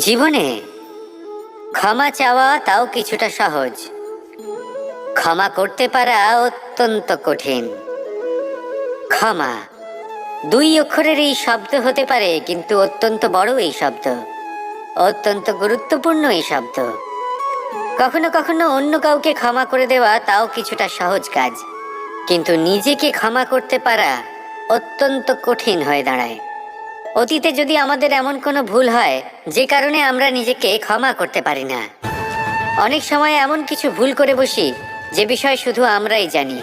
জীবনে ক্ষমা চাওয়া তাও কিছুটা সহজ। ক্ষমা করতে পারা অত্যন্ত কঠিন। ক্ষমা দুই অক্ষরের এই শব্দ হতে পারে, কিন্তু অত্যন্ত বড় এই শব্দ। অত্যন্ত গুরুত্বপূর্ণ এই শব্দ। কখনো কখনো অন্য কাউকে ক্ষমা করে দেওয়া তাও কিছুটা সহজ কাজ। কিন্তু নিজেকে ক্ষমা করতে পারা অত্যন্ত কঠিন হয়ে দাঁড়ায়। অতীতে যদি আমাদের এমন কোনো ভুল হয়, যে কারণে আমরা নিজেকে ক্ষমা করতে পারি না। অনেক সময় এমন কিছু ভুল করে বসি, যে বিষয় শুধু আমরাই জানি।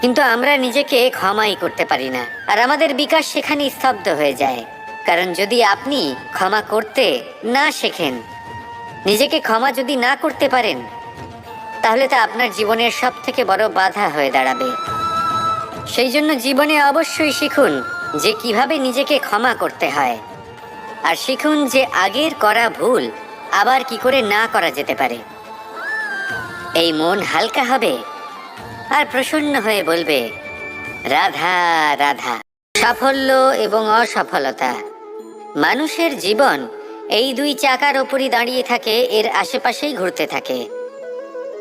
কিন্তু আমরা নিজেকে ক্ষমাই করতে পারি না। আর আমাদের বিকাশ সেখানে স্তব্ধ হয়ে যায়। কারণ যদি আপনি ক্ষমা করতে না শেখেন, নিজেকে ক্ষমা যদি না করতে পারেন, তাহলে তা আপনার জীবনের সব থেকে বড় বাধা হয়ে দাঁড়াবে। সেই জন্য জীবনে অবশ্যই শিখুন যে কীভাবে নিজেকে ক্ষমা করতে হয়। আর শিখুন যে আগের করা ভুল আবার কি করে না করা যেতে পারে। এই মন হালকা হবে আর প্রসন্ন হয়ে বলবে, রাধা রাধা। সাফল্য এবং অসফলতা। মানুষের জীবন এই দুই চাকার ওপরই দাঁড়িয়ে থাকে, এর আশেপাশেই ঘুরতে থাকে।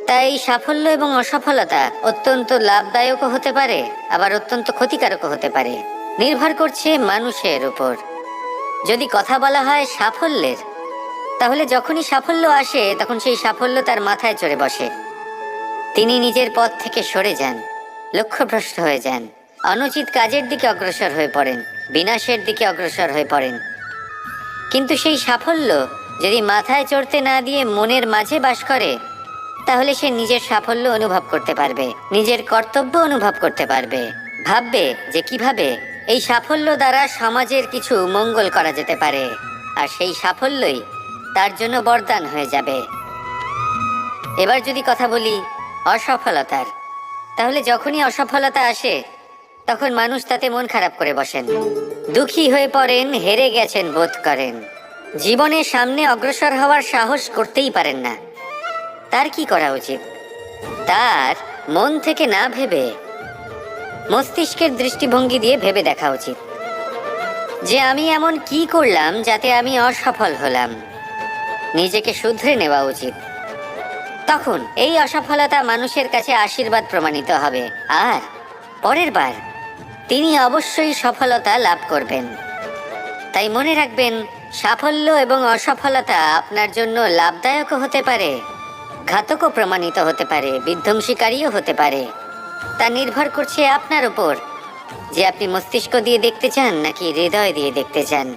তাই সাফল্য এবং অসফলতা অত্যন্ত লাভদায়কও হতে পারে, আবার অত্যন্ত ক্ষতিকারকও হতে পারে। নির্ভর করছে মানুষের উপর। যদি কথা বলা হয় সাফল্যের, তাহলে যখনই সাফল্য আসে, তখন সেই সাফল্য তার মাথায় চড়ে বসে। তিনি নিজের পথ থেকে সরে যান, লক্ষ্যভ্রষ্ট হয়ে যান, অনুচিত কাজের দিকে অগ্রসর হয়ে পড়েন, বিনাশের দিকে অগ্রসর হয়ে পড়েন। কিন্তু সেই সাফল্য যদি মাথায় চড়তে না দিয়ে মনের মাঝে বাস করে, তাহলে সে নিজের সাফল্য অনুভব করতে পারবে, নিজের কর্তব্য অনুভব করতে পারবে। ভাববে যে কীভাবে এই সাফল্য দ্বারা সমাজের কিছু মঙ্গল করা যেতে পারে, আর সেই সাফল্যই তার জন্য বরদান হয়ে যাবে। এবার যদি কথা বলি অসফলতার, তাহলে যখনই অসফলতা আসে, তখন মানুষ তাতে মন খারাপ করে বসেন। দুঃখী হয়ে পড়েন, হেরে গেছেন বোধ করেন। জীবনের সামনে অগ্রসর হওয়ার সাহস করতেই পারেন না। তার কি করা উচিত? তার মন থেকে না ভেবে মস্তিষ্কের দৃষ্টিভঙ্গি দিয়ে ভেবে দেখা উচিত। যে আমি এমন কি করলাম যাতে আমি অসফল হলাম। নিজেকে শুধরে নেওয়া উচিত। তখন এই অসফলতা মানুষের কাছে আশীর্বাদ প্রমাণিত হবে। আর পরের বার তিনি অবশ্যই সফলতা লাভ করবেন। তাই মনে রাখবেন, সাফল্য এবং অসফলতা আপনার জন্য লাভদায়কও হতে পারে, ঘাতকও প্রমাণিত হতে পারে, বিধ্বংসীকারীও হতে পারে। তা নির্ভর করছে আপনার উপর। যে আপনি মস্তিষ্ক দিয়ে দেখতে চান নাকি হৃদয় দিয়ে দেখতে চান।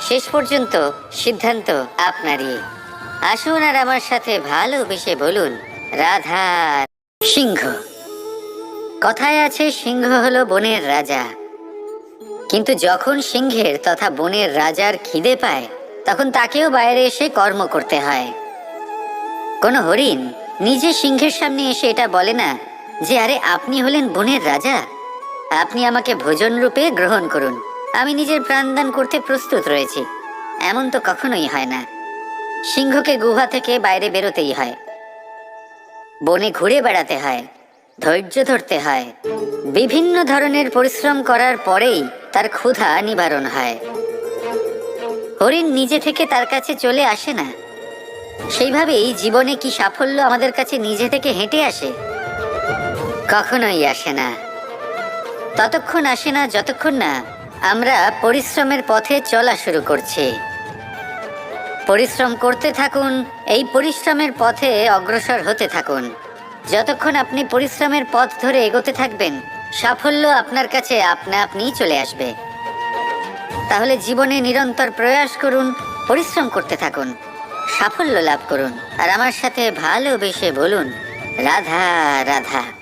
শেষ পর্যন্ত সিদ্ধান্ত আপনারই। আসুন আর আমার সাথে ভালোবেসে বলুন, রাধা সিংহ। কথায় আছে, সিংহ হলো বনের রাজা। কিন্তু যখন সিংহের তথা বনের রাজার খিদে পায়, তখন তাকেও বাইরে এসে কর্ম করতে হয়। কোনো হরিণ নিজে সিংহের সামনে এসে এটা বলে না যে আরে আপনি হলেন বনের রাজা। আপনি আমাকে ভোজন রূপে গ্রহণ করুন। আমি নিজের প্রাণদান করতে প্রস্তুত রয়েছি। এমন তো কখনোই হয় না। সিংহকে গুহা থেকে বাইরে বেরোতেই হয়। বনে ঘুরে বেড়াতে হয়। ধৈর্য ধরতে হয়। বিভিন্ন ধরনের পরিশ্রম করার পরেই তার ক্ষুধা নিবারণ হয়। হরিণ নিজে থেকে তার কাছে চলে আসে না। সেইভাবেই জীবনে কি সাফল্য আমাদের কাছে নিজে থেকে হেঁটে আসে? কখনোই আসে না। ততক্ষণ আসে না, যতক্ষণ না আমরা পরিশ্রমের পথে চলা শুরু করছি। পরিশ্রম করতে থাকুন, এই পরিশ্রমের পথে অগ্রসর হতে থাকুন। যতক্ষণ আপনি পরিশ্রমের পথ ধরে এগোতে থাকবেন, সাফল্য আপনার কাছে আপনা আপনিই চলে আসবে। তাহলে জীবনে নিরন্তর প্রয়াস করুন, পরিশ্রম করতে থাকুন, সাফল্য লাভ করুন। আর আমার সাথে ভালোবেসে বলুন, রাধা রাধা।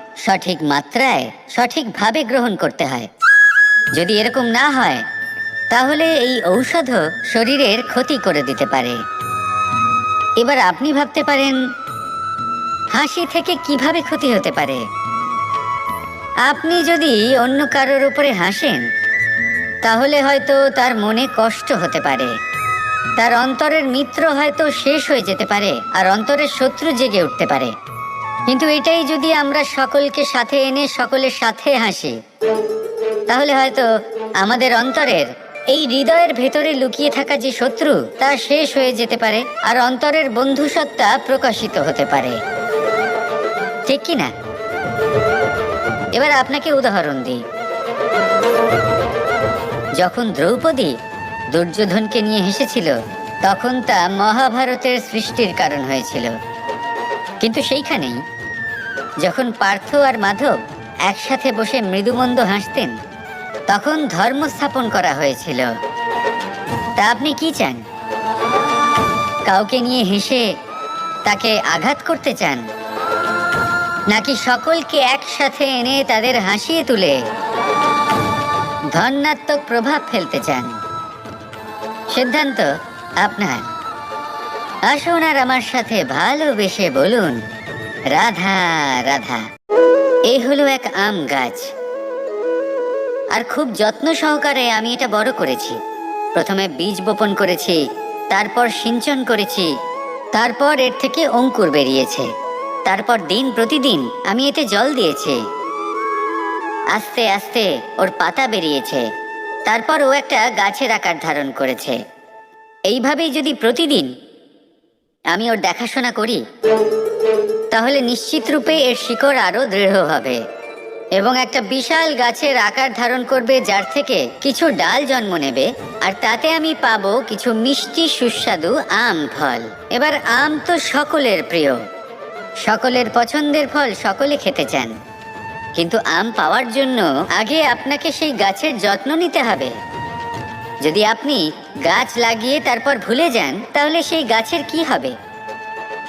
সঠিক মাত্রায় সঠিকভাবে গ্রহণ করতে হয়। যদি এরকম না হয়, তাহলে এই ঔষধও শরীরের ক্ষতি করে দিতে পারে। এবার আপনি ভাবতে পারেন, হাসি থেকে কীভাবে ক্ষতি হতে পারে? আপনি যদি অন্য কারোর উপরে হাসেন, তাহলে হয়তো তার মনে কষ্ট হতে পারে। তার অন্তরের মিত্র হয়তো শেষ হয়ে যেতে পারে, আর অন্তরের শত্রু জেগে উঠতে পারে। কিন্তু এটাই যদি আমরা সকলকে সাথে এনে সকলের সাথে হাসি, তাহলে হয়তো আমাদের অন্তরের, এই হৃদয়ের ভেতরে লুকিয়ে থাকা যে শত্রু, তা শেষ হয়ে যেতে পারে, আর অন্তরের বন্ধুসত্তা প্রকাশিত হতে পারে। ঠিক কি না? এবার আপনাকে উদাহরণ দিই। যখন দ্রৌপদী দুর্যোধনকে নিয়ে হেসেছিল, তখন তা মহাভারতের সৃষ্টির কারণ হয়েছিল। কিন্তু সেইখানেই, যখন পার্থ আর মাধব একসাথে বসে মৃদুমন্দ হাসতেন, তখন ধর্ম স্থাপন করা হয়েছিল। তা আপনি কি চান? কাউকে নিয়ে হেসে তাকে আঘাত করতে চান? নাকি সকলকে একসাথে এনে তাদের হাসিয়ে তুলে ধন্যাত্মক প্রভাব ফেলতে চান? সিদ্ধান্ত আপনার। আসুন আর আমার সাথে ভালোবেসে বলুন। রাধা রাধা এই হলো এক আম গাছ। আর খুব যত্ন সহকারে আমি এটা বড় করেছি। প্রথমে বীজ বপন করেছি, তারপর সিঞ্চন করেছি, তারপর এর থেকে অঙ্কুর বেরিয়েছে। তারপর দিন প্রতিদিন আমি এতে জল দিয়েছি। আস্তে আস্তে ওর পাতা বেরিয়েছে। তারপর ও একটা গাছের আকার ধারণ করেছে। এইভাবেই যদি প্রতিদিন আমি ওর দেখাশোনা করি। তাহলে নিশ্চিত রূপে এর শিকড় আরও দৃঢ় হবে। এবং একটা বিশাল গাছের আকার ধারণ করবে, যার থেকে কিছু ডাল জন্ম নেবে, আর তাতে আমি পাবো কিছু মিষ্টি সুস্বাদু আম ফল। এবার আম তো সকলের প্রিয়। সকলের পছন্দের ফল সকলে খেতে চান। কিন্তু আম পাওয়ার জন্য আগে আপনাকে সেই গাছের যত্ন নিতে হবে। যদি আপনি গাছ লাগিয়ে তারপর ভুলে যান, তাহলে সেই গাছের কি হবে?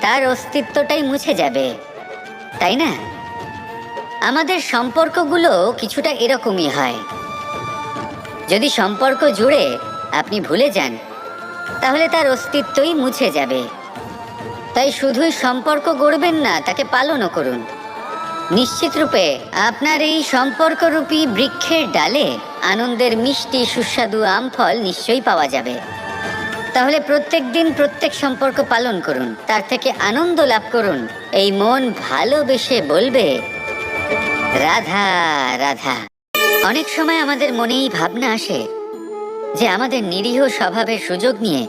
তার অস্তিত্বটাই মুছে যাবে, তাই না? আমাদের সম্পর্কগুলো কিছুটা এরকমই হয়। যদি সম্পর্ক জুড়ে আপনি ভুলে যান, তাহলে তার অস্তিত্বই মুছে যাবে। তাই শুধুই সম্পর্ক গড়বেন না, তাকে পালনও করুন। নিশ্চিত রূপে আপনার এই সম্পর্করূপী বৃক্ষের ডালে আনন্দের মিষ্টি, সুস্বাদু আম ফল নিশ্চয়ই পাওয়া যাবে। তাহলে প্রত্যেক দিন প্রত্যেক সম্পর্ক পালন করুন। তার থেকে আনন্দ লাভ করুন। এই মন ভালোবেসে বলবে, রাধা রাধা। অনেক সময় আমাদের মনেই ভাবনা আসে যে আমাদের নিরীহ স্বভাবের সুযোগ নিয়ে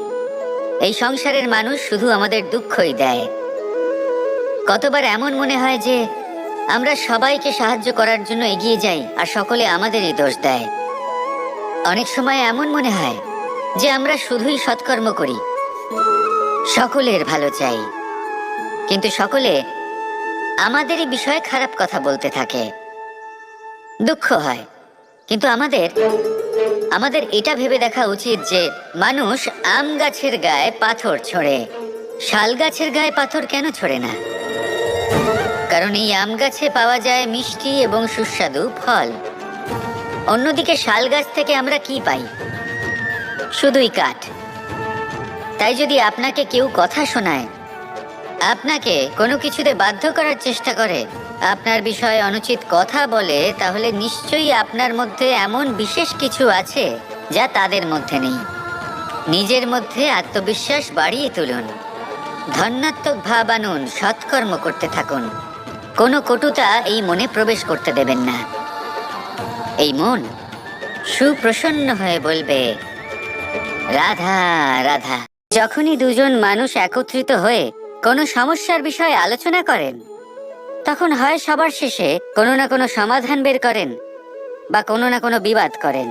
এই সংসারের মানুষ শুধু আমাদের দুঃখই দেয়। কতবার এমন মনে হয় যে আমরা সবাইকে সাহায্য করার জন্য এগিয়ে যাই আর সকলে আমাদেরই দোষ দেয়। অনেক সময় এমন মনে হয় যে আমরা শুধুই সৎকর্ম করি। সকলের ভালো চাই। কিন্তু সকলে আমাদেরই বিষয়ে খারাপ কথা বলতে থাকে। দুঃখ হয়। কিন্তু আমাদের আমাদের এটা ভেবে দেখা উচিত যে মানুষ আম গাছের গায়ে পাথর ছোড়ে। শাল গাছের গায়ে পাথর কেন ছোড়ে না? কারণ এই আম গাছে পাওয়া যায় মিষ্টি এবং সুস্বাদু ফল। অন্যদিকে শাল গাছ থেকে আমরা কি পাই? শুধুই কাঠ। তাই যদি আপনাকে কেউ কথা শোনায়, আপনাকে কোনো কিছুতে বাধ্য করার চেষ্টা করে, আপনার বিষয়ে অনুচিত কথা বলে, তাহলে নিশ্চয়ই আপনার মধ্যে এমন বিশেষ কিছু আছে যা তাদের মধ্যে নেই। নিজের মধ্যে আত্মবিশ্বাস বাড়িয়ে তুলুন। ধন্যাত্মক ভাব আনুন, সৎকর্ম করতে থাকুন। কোনো কটুতা এই মনে প্রবেশ করতে দেবেন না। এই মন সুপ্রসন্ন হয়ে বলবে, রাধা রাধা। যখনই দুজন মানুষ একত্রিত হয়ে কোনো সমস্যার বিষয়ে আলোচনা করেন, তখন হয় সবার শেষে কোনো না কোনো সমাধান বের করেন বা কোনো না কোনো বিবাদ করেন।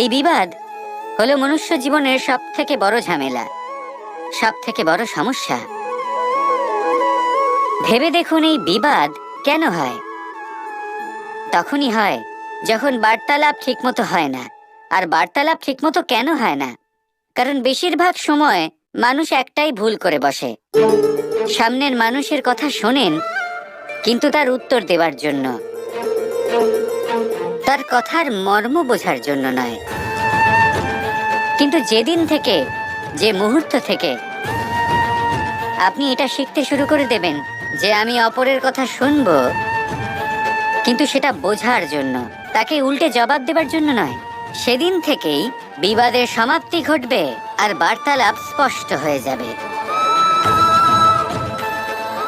এই বিবাদ হলো মনুষ্য জীবনের সব থেকে বড় ঝামেলা সব থেকে বড় সমস্যা। ভেবে দেখুন এই বিবাদ কেন হয়। তখনই হয়, যখন বার্তালাপ ঠিকমতো হয় না। আর বার্তালাপ ঠিকমতো কেন হয় না? কারণ বেশিরভাগ সময় মানুষ একটাই ভুল করে বসে। সামনের মানুষের কথা শোনেন, কিন্তু তার উত্তর দেওয়ার জন্য। তার কথার মর্ম বোঝার জন্য নয়। কিন্তু যেদিন থেকে, যে মুহূর্ত থেকে আপনি এটা শিখতে শুরু করে দেবেন যে আমি অপরের কথা শুনব কিন্তু সেটা বোঝার জন্য। তাকে উল্টে জবাব দেবার জন্য নয়। সেদিন থেকেই বিবাদের সমাপ্তি ঘটবে আর বার্তালাপ স্পষ্ট হয়ে যাবে।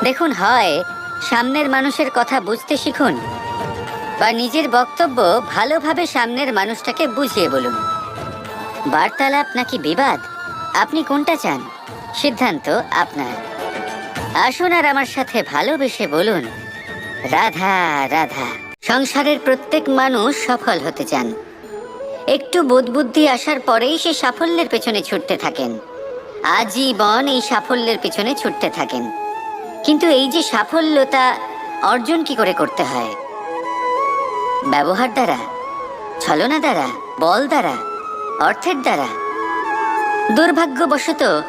দেখুন, হয় সামনের মানুষের কথা বুঝতে শিখুন বা নিজের বক্তব্য ভালোভাবে সামনের মানুষটাকে বুঝিয়ে বলুন। বার্তালাপ নাকি বিবাদ? আপনি কোনটা চান? সিদ্ধান্ত আপনার। আসুন আর আমার সাথে ভালোবেসে বলুন রাধা রাধা। সংসারের প্রত্যেক মানুষ সফল হতে চান। একটু বোধবুদ্ধি আসার পরেই সে সাফল্যের পেছনে ছুটতে থাকেন। আজীবন এই সাফল্যের পেছনে ছুটতে থাকেন। কিন্তু এই যে সাফল্যতা, অর্জন কি করে করতে হয়? ব্যবহার দ্বারা, ছলনা দ্বারা, বল দ্বারা, অর্থের দ্বারা। দুর্ভাগ্যবশত,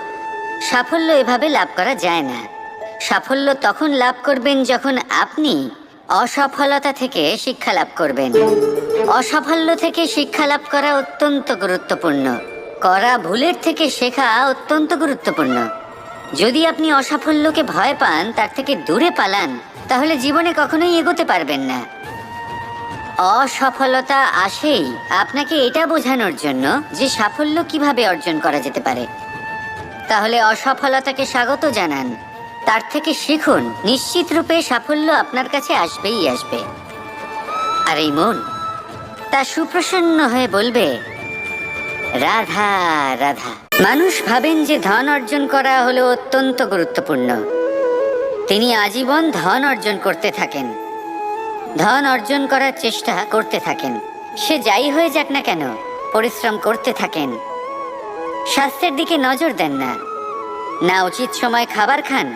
সাফল্য এভাবে লাভ করা যায় না। সাফল্য তখন লাভ করবেন যখন আপনি অসফলতা থেকে শিক্ষা লাভ করবেন। অসাফল্য থেকে শিক্ষা লাভ করা অত্যন্ত গুরুত্বপূর্ণ। করা ভুলের থেকে শেখা অত্যন্ত গুরুত্বপূর্ণ। যদি আপনি অসাফল্যকে ভয় পান, তার থেকে দূরে পালান, তাহলে জীবনে কখনোই এগোতে পারবেন না। অসফলতা আসেই আপনাকে এটা বোঝানোর জন্য যে সাফল্য কীভাবে অর্জন করা যেতে পারে। তাহলে অসফলতাকে স্বাগত জানান। তার থেকে শিখুন, নিশ্চিত রূপে সাফল্য আপনার কাছে আসবেই আসবে। আর এই মন, তা সুপ্রসন্ন হয়ে বলবে, রাধা রাধা। মানুষ ভাবেন যে ধন অর্জন করা হলো অত্যন্ত গুরুত্বপূর্ণ। তিনি আজীবন ধন অর্জন করতে থাকেন। ধন অর্জন করার চেষ্টা করতে থাকেন। সে যাই হয়ে যাক না কেন, পরিশ্রম করতে থাকেন। স্বাস্থ্যের দিকে নজর দেন না। না উচিত সময় খাবার খান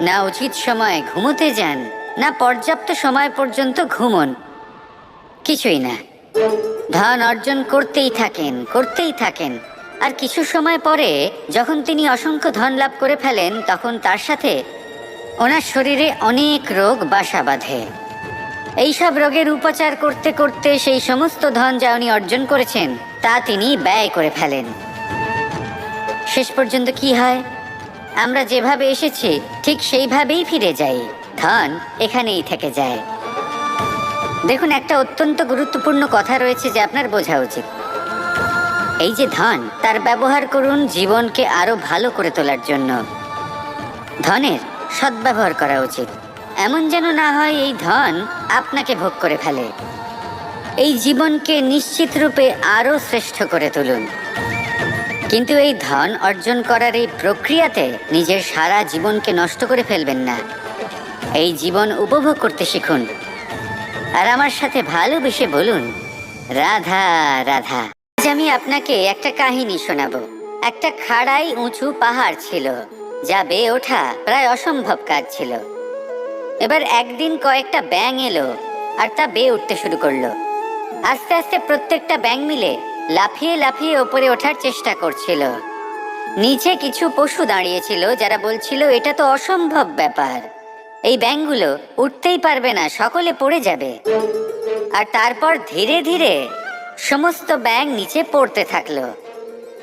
না উচিত সময় ঘুমোতে যান, না পর্যাপ্ত সময় পর্যন্ত ঘুমন। কিছুই না। ধন অর্জন করতেই থাকেন করতেই থাকেন। আর কিছু সময় পরে যখন তিনি অসংখ্য ধন লাভ করে ফেলেন, তখন তার সাথে ওনার শরীরে অনেক রোগ বাসা বাঁধে। এইসব রোগের উপচার করতে করতে সেই সমস্ত ধন যা উনি অর্জন করেছেন, তা তিনি ব্যয় করে ফেলেন। শেষ পর্যন্ত কি হয়? আমরা যেভাবে এসেছি, ঠিক সেইভাবেই ফিরে যাই। ধন এখানেই থেকে যায়। দেখুন, একটা অত্যন্ত গুরুত্বপূর্ণ কথা রয়েছে যে আপনার বোঝা উচিত। এই যে ধন, তার ব্যবহার করুন জীবনকে আরও ভালো করে তোলার জন্য। ধনের সদ্ব্যবহার করা উচিত। এমন যেন না হয় এই ধন আপনাকে ভোগ করে ফেলে। এই জীবনকে নিশ্চিত রূপে আরও শ্রেষ্ঠ করে তুলুন। কিন্তু এই ধন অর্জন করার এই প্রক্রিয়াতে নিজের সারা জীবনকে নষ্ট করে ফেলবেন না। এই জীবন উপভোগ করতে শিখুন। আর আমার সাথে ভালোবেসে বলুন, রাধা রাধা। আজ আমি আপনাকে একটা কাহিনী শোনাবো। একটা খাড়াই উঁচু পাহাড় ছিল, যা বেয়ে ওঠা প্রায় অসম্ভব কাজ ছিল। এবার একদিন কয়েকটা ব্যাং এলো আর তা বেয়ে উঠতে শুরু করল। আস্তে আস্তে প্রত্যেকটা ব্যাং মিলে লাফিয়ে লাফিয়ে ওপরে ওঠার চেষ্টা করছিল। নিচে কিছু পশু দাঁড়িয়েছিল যারা বলছিল, এটা তো অসম্ভব ব্যাপার। এই ব্যাংগুলো উঠতেই পারবে না, সকলে পড়ে যাবে। আর তারপর ধীরে ধীরে সমস্ত ব্যাং নিচে পড়তে থাকল।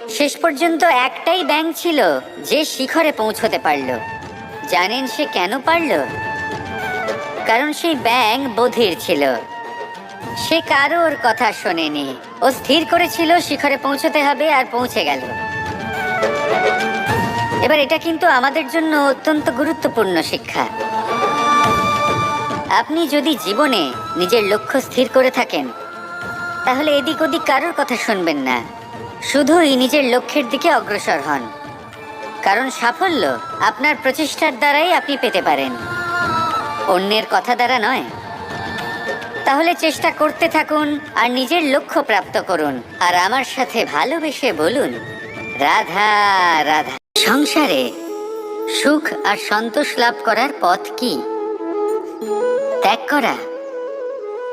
শেষ পর্যন্ত একটাই ব্যাং ছিল যে শিখরে পৌঁছতে পারল। জানেন সে কেন পারল? কারণ সেই ব্যাং বধির ছিল। সে কারোর কথা শোনেনি। ও স্থির করেছিল, শিখরে পৌঁছতে হবে আর পৌঁছে গেল। এবার এটা কিন্তু আমাদের জন্য অত্যন্ত গুরুত্বপূর্ণ শিক্ষা। আপনি যদি জীবনে নিজের লক্ষ্য স্থির করে থাকেন, তাহলে এদিক ওদিক কারোর কথা শুনবেন না। শুধুই নিজের লক্ষ্যের দিকে অগ্রসর হন। কারণ সাফল্য আপনার প্রচেষ্টার দ্বারাই আপনি পেতে পারেন। অন্যের কথা দ্বারা নয় তাহলে চেষ্টা করতে থাকুন আর নিজের লক্ষ্য প্রাপ্ত করুন। আর আমার সাথে ভালোবেসে বলুন, রাধা রাধা। সংসারে সুখ আর সন্তোষ লাভ করার পথ কি? ত্যাগ করা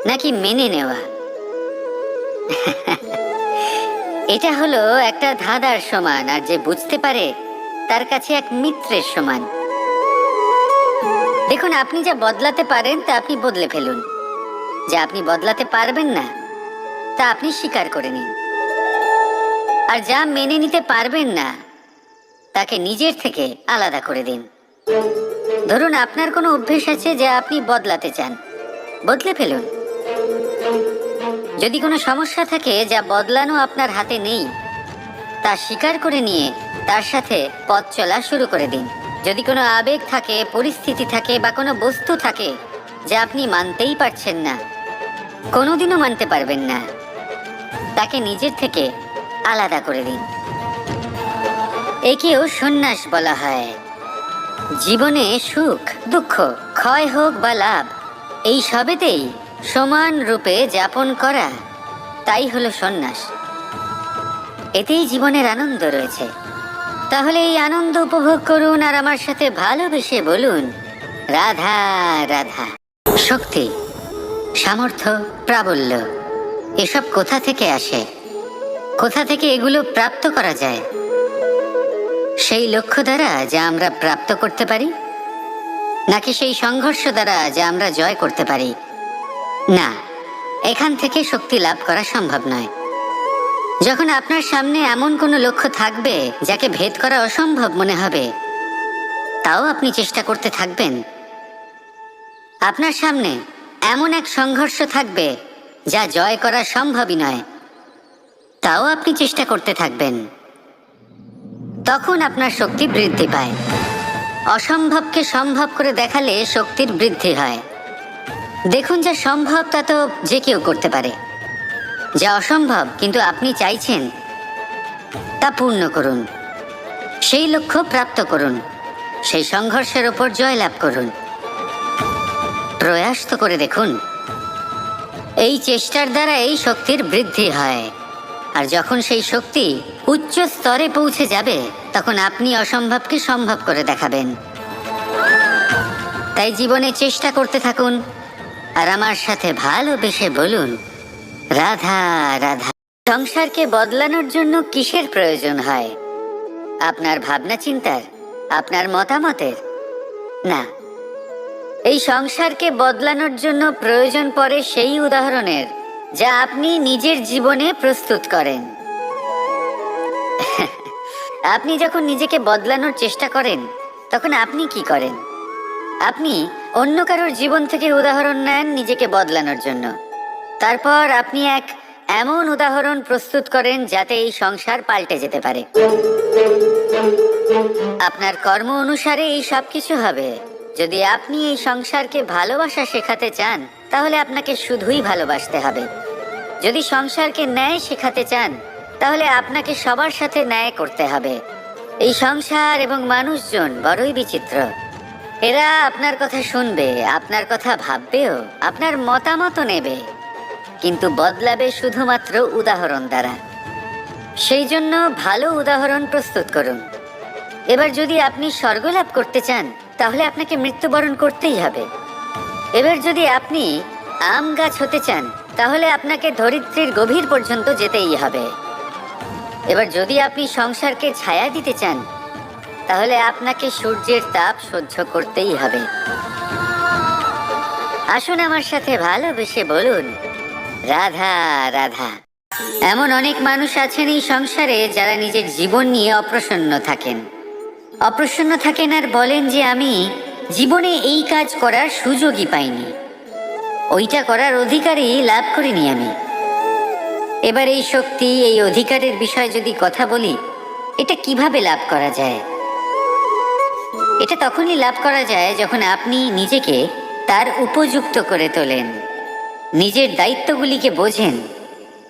নাকি মেনে নেওয়া? এটা হলো একটা ধাঁধার সমান, আর যে বুঝতে পারে তার কাছে এক মিত্রের সমান। দেখুন, আপনি যা বদলাতে পারেন তা আপনি বদলে ফেলুন। যা আপনি বদলাতে পারবেন না, তা আপনি স্বীকার করে নিন। আর যা মেনে নিতে পারবেন না, তাকে নিজের থেকে আলাদা করে দিন। ধরুন আপনার কোনো অভ্যেস আছে যা আপনি বদলাতে চান। বদলে ফেলুন। যদি কোনো সমস্যা থাকে যা বদলানো আপনার হাতে নেই, তা স্বীকার করে নিয়ে তার সাথে পথ চলা শুরু করে দিন। যদি কোনো আবেগ থাকে, পরিস্থিতি থাকে বা কোনো বস্তু থাকে যা আপনি মানতেই পারছেন না কোনোদিনও মানতে পারবেন না। তাকে নিজের থেকে আলাদা করে দিন। একেও সন্ন্যাস বলা হয়। জীবনে সুখ, দুঃখ, ক্ষয় হোক বা লাভ, এই সবেতেই সমান রূপে যাপন করা, তাই হলো সন্ন্যাস। এতেই জীবনের আনন্দ রয়েছে। তাহলে এই আনন্দ উপভোগ করুন আর আমার সাথে ভালোবেসে বলুন, রাধা রাধা। শক্তি। সামর্থ্য, প্রাবল্য, এসব কোথা থেকে আসে? কোথা থেকে এগুলো প্রাপ্ত করা যায়? সেই লক্ষ্য দ্বারা যা আমরা প্রাপ্ত করতে পারি? নাকি সেই সংঘর্ষ দ্বারা যা আমরা জয় করতে পারি? না, এখান থেকে শক্তি লাভ করা সম্ভব নয়। যখন আপনার সামনে এমন কোনো লক্ষ্য থাকবে যাকে ভেদ করা অসম্ভব মনে হবে, তাও আপনি চেষ্টা করতে থাকবেন। আপনার সামনে এমন এক সংঘর্ষ থাকবে যা জয় করা সম্ভবই নয়। তাও আপনি চেষ্টা করতে থাকবেন। তখন আপনার শক্তি বৃদ্ধি পায়। অসম্ভবকে সম্ভব করে দেখালে শক্তির বৃদ্ধি হয়। দেখুন যা সম্ভব তা তো যে কেউ করতে পারে। যা অসম্ভব, কিন্তু আপনি চাইছেন, তা পূর্ণ করুন। সেই লক্ষ্য প্রাপ্ত করুন। সেই সংঘর্ষের ওপর জয়লাভ করুন। প্রয়াস তো করে দেখুন। এই চেষ্টার দ্বারা এই শক্তির বৃদ্ধি হয়। আর যখন সেই শক্তি উচ্চ স্তরে পৌঁছে যাবে, তখন আপনি অসম্ভবকে সম্ভব করে দেখাবেন। তাই জীবনে চেষ্টা করতে থাকুন। আর আমার সাথে ভালোবেসে বলুন, রাধা রাধা। সংসারকে বদলানোর জন্য কিসের প্রয়োজন হয়? আপনার ভাবনা চিন্তার আপনার মতামতের? না এই সংসারকে বদলানোর জন্য প্রয়োজন পড়ে সেই উদাহরণের, যা আপনি নিজের জীবনে প্রস্তুত করেন। আপনি যখন নিজেকে বদলানোর চেষ্টা করেন, তখন আপনি কি করেন? আপনি অন্য কারোর জীবন থেকে উদাহরণ নেন নিজেকে বদলানোর জন্য। তারপর আপনি এক এমন উদাহরণ প্রস্তুত করেন যাতে এই সংসার পাল্টে যেতে পারে। আপনার কর্ম অনুসারে এই সব কিছু হবে। যদি আপনি এই সংসারকে ভালোবাসা শেখাতে চান, তাহলে আপনাকে শুধুই ভালোবাসতে হবে। যদি সংসারকে ন্যায় শেখাতে চান, তাহলে আপনাকে সবার সাথে ন্যায় করতে হবে। এই সংসার এবং মানুষজন বড়ই বিচিত্র। এরা আপনার কথা শুনবে, আপনার কথা ভাববেও, আপনার মতামত নেবে। কিন্তু বদলাবে শুধুমাত্র উদাহরণ দ্বারা। সেই জন্য ভালো উদাহরণ প্রস্তুত করুন। এবার যদি আপনি স্বর্গলাভ করতে চান তাহলে আপনাকে মৃত্যুবরণ করতেই হবে। এবার যদি আপনি আম গাছ হতে চান, তাহলে আপনাকে ধরিত্রীর গভীর পর্যন্ত যেতেই হবে। এবার যদি আপনি সংসারকে ছায়া দিতে চান, তাহলে আপনাকে সূর্যের তাপ সহ্য করতেই হবে। আসুন আমার সাথে ভালোবেসে বলুন, রাধা রাধা। এমন অনেক মানুষ আছেন এই সংসারে যারা নিজের জীবন নিয়ে অপ্রসন্ন থাকেন। অপ্রসন্ন থাকেন আর বলেন যে আমি জীবনে এই কাজ করার সুযোগই পাইনি। ওইটা করার অধিকারই লাভ করিনি আমি। এবার এই শক্তি, এই অধিকারের বিষয়ে যদি কথা বলি, এটা কীভাবে লাভ করা যায়? এটা তখনই লাভ করা যায় যখন আপনি নিজেকে তার উপযুক্ত করে তোলেন। নিজের দায়িত্বগুলিকে বোঝেন,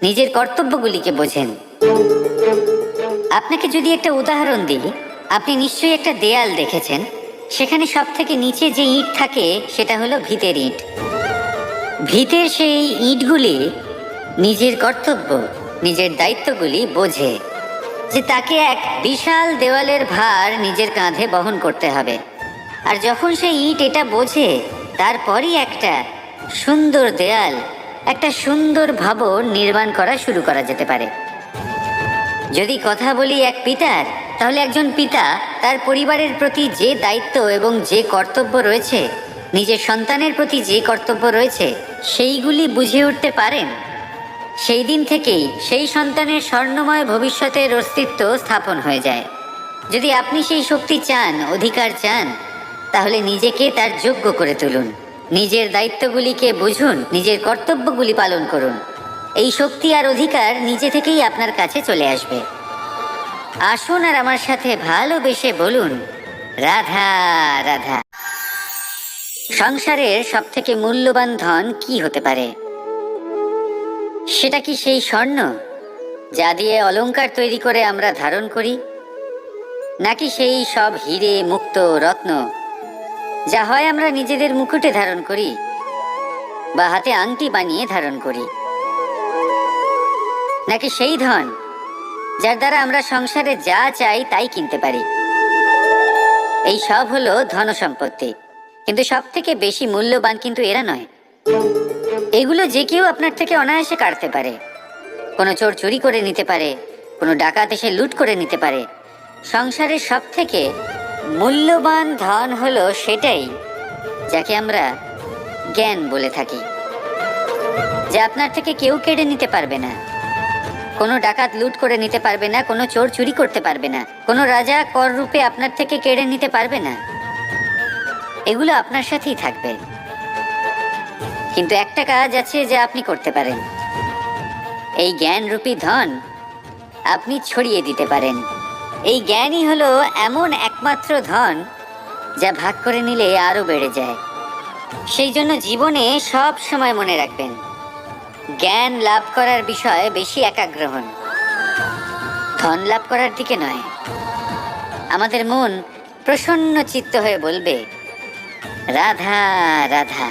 নিজের কর্তব্যগুলিকে বোঝেন। আপনাকে যদি একটা উদাহরণ দিই আপনি নিশ্চয়ই একটা দেয়াল দেখেছেন। সেখানে সব থেকে নিচে যে ইট থাকে, সেটা হলো ভিতের ইট। ভিতের সেই ইটগুলি নিজের কর্তব্য, নিজের দায়িত্বগুলি বোঝে যে তাকে এক বিশাল দেওয়ালের ভার নিজের কাঁধে বহন করতে হবে। আর যখন সেই ইট এটা বোঝে, তারপরই একটা সুন্দর দেয়াল, একটা সুন্দর ভবন নির্মাণ করা শুরু করা যেতে পারে। যদি কথা বলি এক পিতার তাহলে একজন পিতা তার পরিবারের প্রতি যে দায়িত্ব এবং যে কর্তব্য রয়েছে, নিজের সন্তানের প্রতি যে কর্তব্য রয়েছে, সেইগুলি বুঝে উঠতে পারেন। সেই দিন থেকেই সেই সন্তানের স্বর্ণময় ভবিষ্যতের অস্তিত্ব স্থাপন হয়ে যায়। যদি আপনি সেই শক্তি চান, অধিকার চান, তাহলে নিজেকে তার যোগ্য করে তুলুন। নিজের দায়িত্বগুলিকে বুঝুন, নিজের কর্তব্যগুলি পালন করুন। এই শক্তি আর অধিকার নিজে থেকেই আপনার কাছে চলে আসবে। আসুন আর আমার সাথে ভালোবেসে বলুন। রাধা রাধা। সংসারের সব থেকে মূল্যবান ধন কি হতে পারে? সেটা কি সেই স্বর্ণ যা দিয়ে অলঙ্কার তৈরি করে আমরা ধারণ করি? নাকি সেই সব হিরে, মুক্ত রত্ন যা হয় আমরা নিজেদের মুকুটে ধারণ করি বা হাতে আংটি বানিয়ে ধারণ করি? নাকি সেই ধন যার দ্বারা আমরা সংসারে যা চাই তাই কিনতে পারি। এই সব হলো ধন সম্পত্তি কিন্তু সব থেকে বেশি মূল্যবান কিন্তু এরা নয়। এগুলো যে কেউ আপনার থেকে অনায়াসে কাটতে পারে। কোনো চোর চুরি করে নিতে পারে, কোনো ডাকাত এসে লুট করে নিতে পারে। সংসারের সব থেকে মূল্যবান ধন হলো সেটাই যাকে আমরা জ্ঞান বলে থাকি, যা আপনার থেকে কেউ কেড়ে নিতে পারবে না। কোনো ডাকাত লুট করে নিতে পারবে না, কোনো চোর চুরি করতে পারবে না, কোনো রাজা কর রূপে আপনার থেকে কেড়ে নিতে পারবে না। এগুলো আপনার সাথেই থাকবে। কিন্তু একটা কাজ আছে যা আপনি করতে পারেন। এই জ্ঞানরূপী ধন আপনি ছড়িয়ে দিতে পারেন। এই জ্ঞানই হলো এমন একমাত্র ধন যা ভাগ করে নিলে আরও বেড়ে যায়। সেই জন্য জীবনে সব সময় মনে রাখবেন। জ্ঞান লাভ করার বিষয়ে বেশি একাগ্র হন। ধন লাভ করার দিকে নয়। আমাদের মন প্রসন্ন চিত্ত হয়ে বলবে, রাধা রাধা।